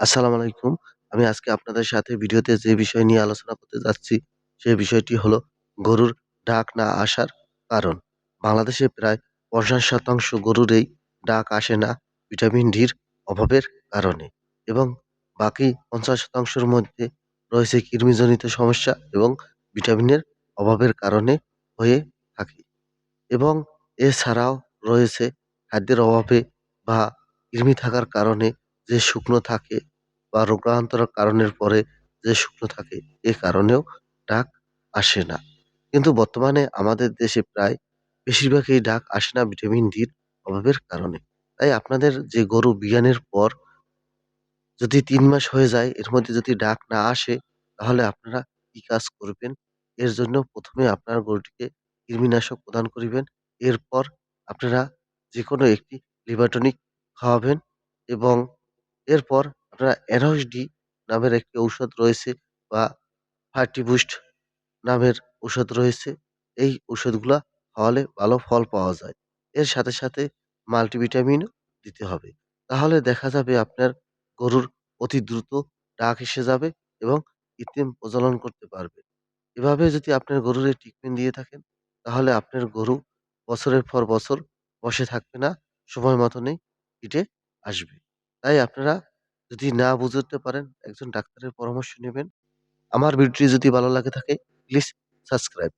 আসসালামু আলাইকুম। আমি আজকে আপনাদের সাথে ভিডিওতে যে বিষয় নিয়ে আলোচনা করতে যাচ্ছি, সে বিষয়টি হলো গরুর ডাক না আসার কারণ। বাংলাদেশে প্রায় ৫০% গরুরই ডাক আসে না ভিটামিন ডির অভাবের কারণে এবং বাকি ৫০% র মধ্যে রয়েছে কৃমিজনিত সমস্যা এবং ভিটামিনের অভাবের কারণে হয়ে থাকে এবং এছাড়াও রয়েছে খাদ্যের অভাবে বা কৃমি থাকার কারণে যে শুকনো থাকে বা রোগান্তর কারণের পরে যে শুকনো থাকে, এ কারণেও ডাক আসে না। কিন্তু বর্তমানে আমাদের দেশে প্রায় বেশিরভাগই ডাক আসে না ভিটামিন ডির অভাবের কারণে। তাই আপনাদের যে গরু বিয়ানের পর যদি তিন মাস হয়ে যায়, এর মধ্যে যদি ডাক না আসে, তাহলে আপনারা কি কাজ করবেন? এর জন্য প্রথমে আপনার গরুটিকে কৃমিনাশক প্রদান করিবেন। এরপর আপনারা যেকোনো একটি লিভার টনিক খাওয়াবেন এবং এরপর আপনারা এনোস ডি নামের একটি ঔষধ রয়েছে বা ফার্টিবুস্ট নামের ঔষধ রয়েছে। এই ঔষধগুলা খাওয়ালে ভালো ফল পাওয়া যায়। এর সাথে, সাথে মাল্টিভিটামিনও দিতে হবে। তাহলে দেখা যাবে আপনার গরুর অতি দ্রুত ডাক এসে যাবে এবং কৃত্রিম প্রজনন করতে পারবে। এভাবে যদি আপনার গরুরে ট্রিটমেন্ট দিয়ে থাকেন, তাহলে আপনার গরু বছরের পর বছর বসে থাকবে না, সময় মতনই হিটে আসবে। তাই আপনারা যদি না বুঝতে পারেন, একজন ডাক্তারের পরামর্শ নেবেন আমার ভিডিওটি যদি ভালো লাগে থাকে, প্লিজ সাবস্ক্রাইব।